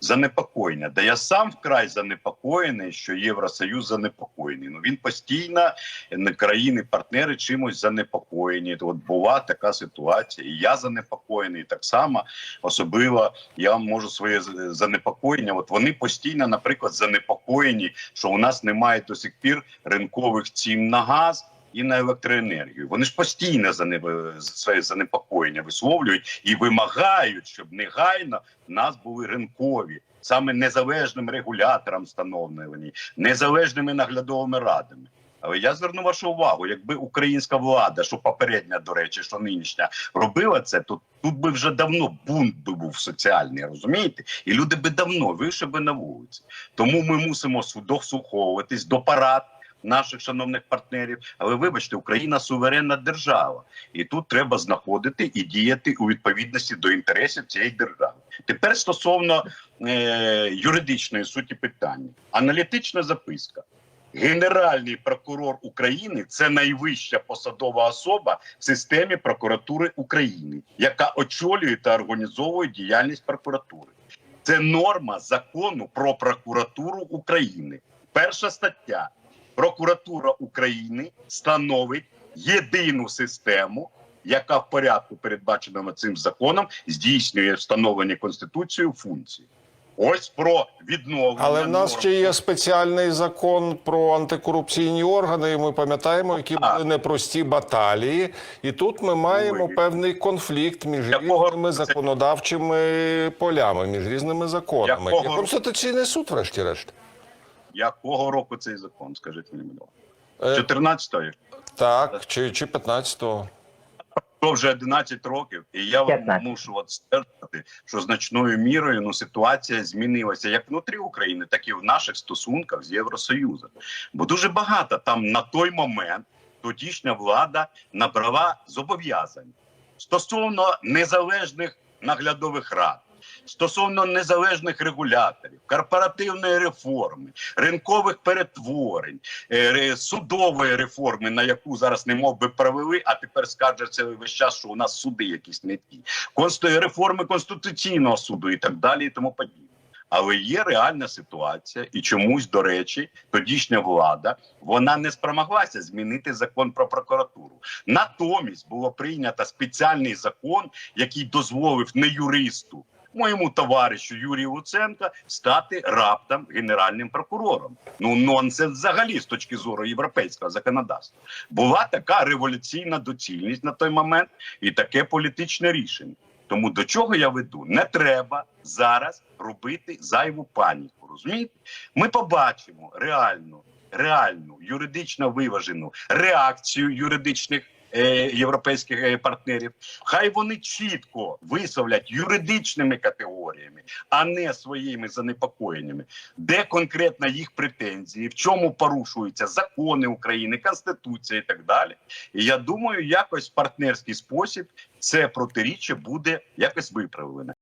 занепокоєння. Да я сам вкрай занепокоєний, що Євросоюз занепокоєний. Ну він постійно країни-партнери чимось занепокоєні. От була така ситуація, і я занепокоєний так само. Особливо я можу своє занепокоєння. От вони постійно, наприклад, занепокоєні, що у нас немає до сих пір ринкових цін на газ. І на електроенергію вони ж постійно зане- своє занепокоєння висловлюють і вимагають, щоб негайно в нас були ринкові, саме незалежним регулятором встановлені, незалежними наглядовими радами. Але я зверну вашу увагу, якби українська влада, що попередня, до речі, що нинішня робила це, то тут би вже давно бунт би був соціальний, розумієте? І люди би давно вийшли би на вулиці. Тому ми мусимо дослуховуватись до парад наших шановних партнерів. Але вибачте, Україна суверенна держава, і тут треба знаходити і діяти у відповідності до інтересів цієї держави. Тепер стосовно е, юридичної суті питання, аналітична записка. Генеральний прокурор України це найвища посадова особа в системі прокуратури України, яка очолює та організовує діяльність прокуратури. Це норма закону про прокуратуру України. Перша стаття. Прокуратура України становить єдину систему, яка в порядку, передбаченому цим законом, здійснює встановлені конституцією функції. Ось про відновлення. Але в нас норм. ще є спеціальний закон про антикорупційні органи. і Ми пам'ятаємо, які були непрості баталії, і тут ми маємо Ой. певний конфлікт між Якого різними законодавчими полями, між різними законами. Якого Конституційний суд, врешті-решт. Якого року цей закон? Скажіть мені, будь ласка. Е, 14-ї? так, чи, чи 15-го. То вже 11 років, і я вам 15. мушу от стверджувати, що значною мірою ну ситуація змінилася як внутрі України, так і в наших стосунках з Євросоюзом. Бо дуже багато там на той момент тодішня влада набрала зобов'язань стосовно незалежних наглядових рад. Стосовно незалежних регуляторів, корпоративної реформи, ринкових перетворень, е, судової реформи, на яку зараз не мов би провели, а тепер скаржаться весь час, що у нас суди якісь не ті, реформи конституційного суду і так далі, і тому подібне. Але є реальна ситуація, і чомусь, до речі, тодішня влада вона не спромоглася змінити закон про прокуратуру. Натомість було прийнято спеціальний закон, який дозволив не юристу, моєму товаришу Юрію Луценка стати раптом генеральним прокурором. Ну нонсенс взагалі з точки зору європейського законодавства. Була така революційна доцільність на той момент і таке політичне рішення. Тому до чого я веду? Не треба зараз робити зайву паніку. Розумієте? Ми побачимо реальну, реальну юридично виважену реакцію юридичних європейських е, партнерів. Хай вони чітко висловлять юридичними категоріями, а не своїми занепокоєннями, де конкретно їх претензії, в чому порушуються закони України, конституція і так далі. І я думаю, якось в партнерський спосіб це протиріччя буде якось виправлене.